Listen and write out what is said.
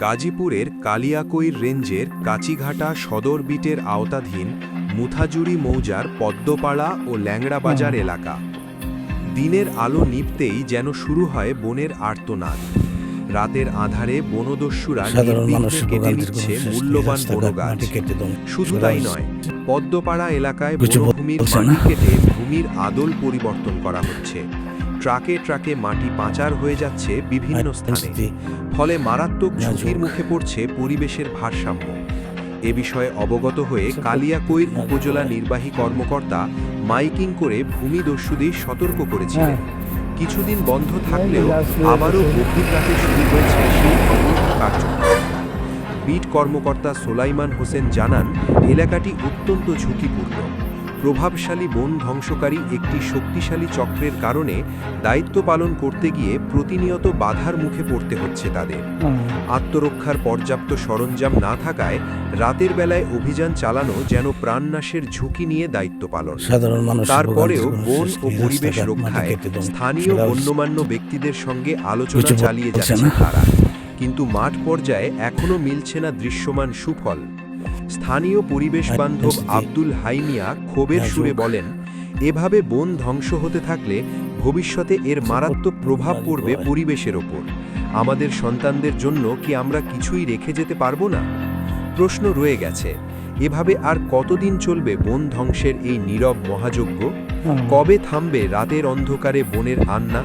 গাজীপুরের কালিয়াকৈর রেঞ্জের কাচিঘাটা সদর বিটের আওতাধীন মুথাজুরি মৌজার পদ্মপাড়া ও ল্যাংড়াবাজার এলাকা। দিনের আলো নিপতেই যেন শুরু হয় বনের আর্তনাদ। রাতের আধারে বনদস্যুরা কেটে নেই। মূল্যবান বনগাছ। শুধু তাই নয় পদ্মপাড়া এলাকায় বনভূমির মাটি কেটে ভূমির আদল পরিবর্তন করা হচ্ছে। ট্রাকে ট্রাকে মাটি পাচার হয়ে যাচ্ছে বিভিন্ন স্থানে। ফলে মারাত্মক ঝুঁকির মুখে পড়ছে পরিবেশের ভারসাম্য। এ বিষয়ে অবগত হয়ে কালিয়াকৈর উপজেলা নির্বাহী কর্মকর্তা মাইকিং করে ভূমি দস্যুদের সতর্ক করেছিলেন। কিছুদিন বন্ধ থাকলেও আবারও গভীর রাতে শুরু হয়েছে সেই কার্যক্রম। বিট কর্মকর্তা সোলাইমান হোসেন জানান এলাকাটি অত্যন্ত ঝুঁকিপূর্ণ। প্রভাবশালী বন ধ্বংসকারী একটি শক্তিশালী চক্রের কারণে দায়িত্ব পালন করতে গিয়ে প্রতিনিয়ত বাধার মুখে পড়তে হচ্ছে তাদের। আত্মরক্ষার পর্যাপ্ত সরঞ্জাম না থাকায় রাতের বেলায় অভিযান চালানো যেন প্রাণনাশের ঝুঁকি নিয়ে দায়িত্ব পালন। তারপরেও বন ও পরিবেশ রক্ষায় স্থানীয় গণ্যমান্য ব্যক্তিদের সঙ্গে আলোচনা চালিয়ে যাচ্ছে তারা। কিন্তু মাঠ পর্যায়ে এখনও মিলছে না দৃশ্যমান সুফল। স্থানীয় পরিবেশ বান্ধব। আব্দুল হাইমিয়া ক্ষোভের সুরে বলেন এভাবে বন ধ্বংস হতে থাকলে ভবিষ্যতে এর মারাত্মক প্রভাব পড়বে পরিবেশের ওপর। আমাদের সন্তানদের জন্য কি আমরা কিছুই রেখে যেতে পারব না? প্রশ্ন রয়ে গেছে এভাবে আর কতদিন চলবে বন ধ্বংসের এই নীরব মহাযজ্ঞ? কবে থামবে রাতের অন্ধকারে বনের আন্না?